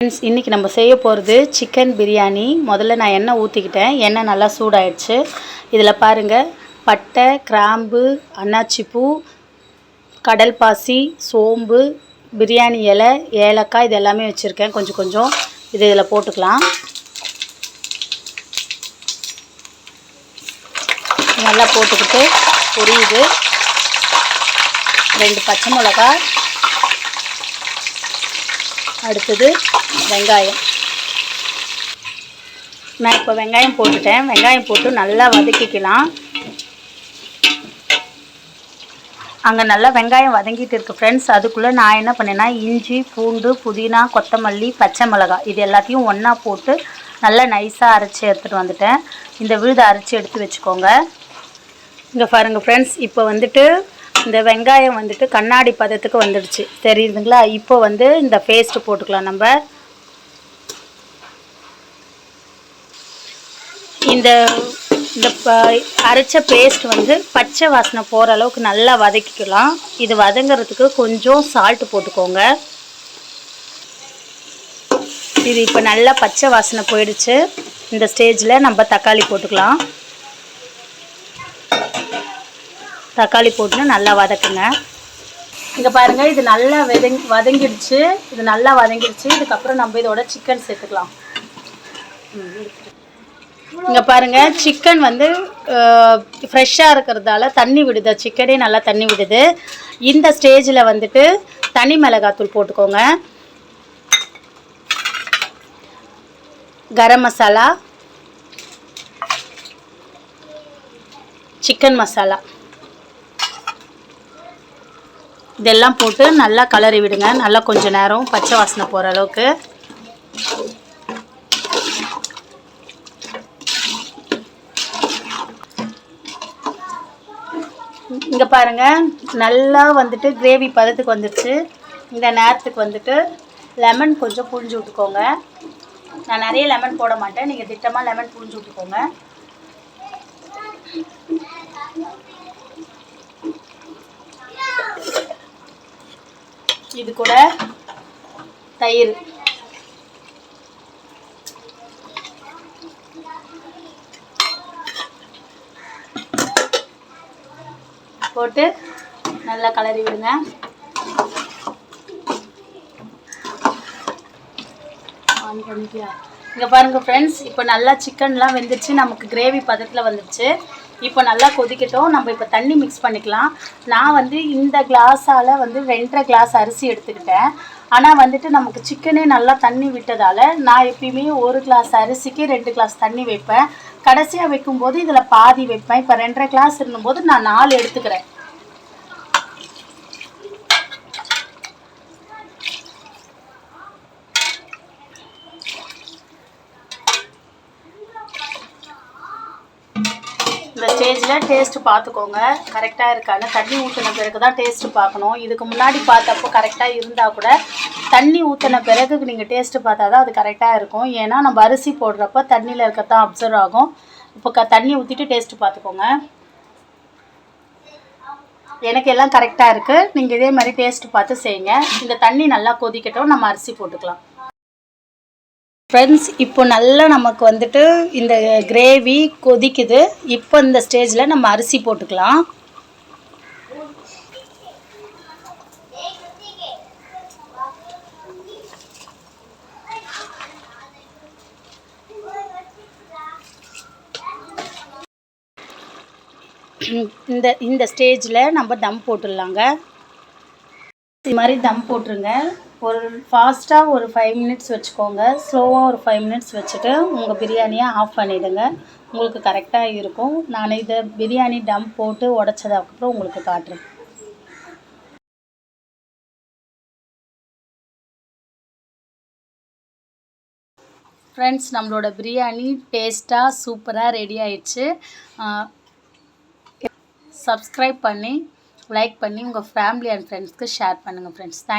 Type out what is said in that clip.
Friends இன்றைக்கி நம்ம செய்ய போகிறது சிக்கன் பிரியாணி முதல்ல நான் எண்ணெய் ஊற்றிக்கிட்டேன் எண்ணெய் நல்லா சூடாயிடுச்சு. இதில் பாருங்கள் பட்டை கிராம்பு அன்னாச்சிப்பூ கடல் பாசி சோம்பு பிரியாணி இலை ஏலக்காய் இது எல்லாமே வச்சுருக்கேன். கொஞ்சம் கொஞ்சம் இது இதில் போட்டுக்கலாம். நல்லா போட்டுக்கிட்டு பொரியுது. ரெண்டு பச்சை மிளகாய் அடுத்தது வெங்காயம். நான் இப்போ வெங்காயம் போட்டுட்டேன். வெங்காயம் போட்டு நல்லா வதக்கிக்கலாம். அங்கே நல்லா வெங்காயம் வதங்கிட்டு இருக்கு ஃப்ரெண்ட்ஸ் அதுக்குள்ளே நான் என்ன பண்ணேன்னா இஞ்சி பூண்டு புதினா கொத்தமல்லி பச்சை மிளகாய் இது எல்லாத்தையும் ஒன்றா போட்டு நல்லா நைஸாக அரைச்சி எடுத்துகிட்டு வந்துட்டேன். இந்த விழுதை அரைச்சி எடுத்து வச்சுக்கோங்க. இங்கே பாருங்கள் ஃப்ரெண்ட்ஸ் இப்போ வந்துட்டு இந்த வெங்காயம் வந்துட்டு கண்ணாடி பதத்துக்கு வந்துடுச்சு. தெரியுதுங்களா? இப்போ வந்து இந்த பேஸ்ட்டு போட்டுக்கலாம் நம்ம. இந்த இந்த ப அரைச்ச பேஸ்ட் வந்து பச்சை வாசனை போகிற அளவுக்கு நல்லா வதக்கிக்கலாம். இது வதங்கிறதுக்கு கொஞ்சம் சால்ட் போட்டுக்கோங்க. இது இப்போ நல்லா பச்சை வாசனை போயிடுச்சு. இந்த ஸ்டேஜில் நம்ம தக்காளி போட்டுக்கலாம். தக்காளி போட்டு நல்லா வதக்குங்க. இங்கே பாருங்கள் இது நல்லா வதங் வதங்கிடுச்சு. இது நல்லா வதங்கிடுச்சு. இதுக்கப்புறம் நம்ம இதோட சிக்கன் சேர்த்துக்கலாம். இங்கே பாருங்கள் சிக்கன் வந்து ஃப்ரெஷ்ஷாக இருக்கிறதால தண்ணி விடுது. சிக்கனே நல்லா தண்ணி விடுது. இந்த ஸ்டேஜில் வந்துட்டு தனி மிளகாத்தூள் போட்டுக்கோங்க. கரம் மசாலா. சிக்கன் மசாலா. இதெல்லாம் போட்டு நல்லா கலரி விடுங்க. நல்லா கொஞ்சம் நேரம் பச்சை வாசனை போகிற அளவுக்கு. இங்கே பாருங்கள் நல்லா வந்துட்டு கிரேவி பதத்துக்கு வந்துடுச்சு இந்த நேரத்துக்கு வந்துட்டு லெமன் கொஞ்சம் புழிஞ்சு விட்டுக்கோங்க. நான் நிறைய லெமன் போட மாட்டேன். நீங்கள் திட்டமாக லெமன் புழிஞ்சு விட்டுக்கோங்க. கூட தயிர். போட்டு நல்லா கலரி விடுங்க. ஆன் பண்ணிட்டியா இங்கே பாருங்கள் ஃப்ரெண்ட்ஸ் இப்போ நல்லா சிக்கன்லாம் வெந்துருச்சு. நமக்கு கிரேவி பதத்தில் வந்துருச்சு. இப்போ நல்லா கொதிக்கட்டும். நம்ம இப்போ தண்ணி மிக்ஸ் பண்ணிக்கலாம். நான் வந்து இந்த கிளாஸால் வந்து ரெண்டரை கிளாஸ் அரிசி எடுத்துக்கிட்டேன். ஆனால் வந்துட்டு நமக்கு சிக்கனே நல்லா தண்ணி விட்டதால் நான் எப்பயுமே ஒரு கிளாஸ் அரிசிக்கு ரெண்டு கிளாஸ் தண்ணி வைப்பேன். கடைசியாக வைக்கும்போது இதில் பாதி வைப்பேன். இப்போ ரெண்டரை கிளாஸ் இருந்தும்போது நான் நாலு எடுத்துக்கிறேன் இந்த ஸ்டேஜில் டேஸ்ட்டு பார்த்துக்கோங்க கரெக்டாக இருக்கான்னு தண்ணி ஊற்றின பிறகு தான் டேஸ்ட்டு பார்க்கணும். இதுக்கு முன்னாடி பார்த்தப்போ கரெக்டாக இருந்தால் கூட தண்ணி ஊற்றின பிறகு நீங்கள் டேஸ்ட்டு பார்த்தா தான் அது கரெக்டாக இருக்கும். ஏன்னா நம்ம அரிசி போடுறப்ப தண்ணியில் இருக்கத்தான் அப்சர்வ் ஆகும். இப்போ க தண்ணி ஊற்றிட்டு டேஸ்ட்டு பார்த்துக்கோங்க எனக்கு எல்லாம் கரெக்டாக இருக்குது நீங்கள் இதே மாதிரி டேஸ்ட்டு பார்த்து செய்யுங்க. இந்த தண்ணி நல்லா கொதிக்கட்டும். நம்ம அரிசி போட்டுக்கலாம். ஃப்ரெண்ட்ஸ் இப்போ நல்லா நமக்கு வந்துட்டு இந்த கிரேவி கொதிக்குது. இப்போ இந்த ஸ்டேஜில் நம்ம அரிசி போட்டுக்கலாம். இந்த இந்த ஸ்டேஜில் நம்ம தம் போட்டுடலாங்க. இது மாதிரி தம் போட்டுருங்க. ஒரு ஃபாஸ்ட்டாக ஒரு ஃபைவ் மினிட்ஸ் வச்சுக்கோங்க. ஸ்லோவாக ஒரு ஃபைவ் மினிட்ஸ் வச்சுட்டு உங்கள் பிரியாணியை ஆஃப் பண்ணிவிடுங்க உங்களுக்கு கரெக்டாக இருக்கும். நான் இதை பிரியாணி டம் போட்டு உடச்சதுக்கப்புறம் உங்களுக்கு காட்டுறேன். ஃப்ரெண்ட்ஸ் நம்மளோட பிரியாணி டேஸ்ட்டாக சூப்பராக ரெடி ஆயிடுச்சு. சப்ஸ்கிரைப் பண்ணி லைக் பண்ணி உங்கள் ஃபேமிலி அண்ட் ஃப்ரெண்ட்ஸ்க்கு ஷேர் பண்ணுங்கள் ஃப்ரெண்ட்ஸ். தேங்க்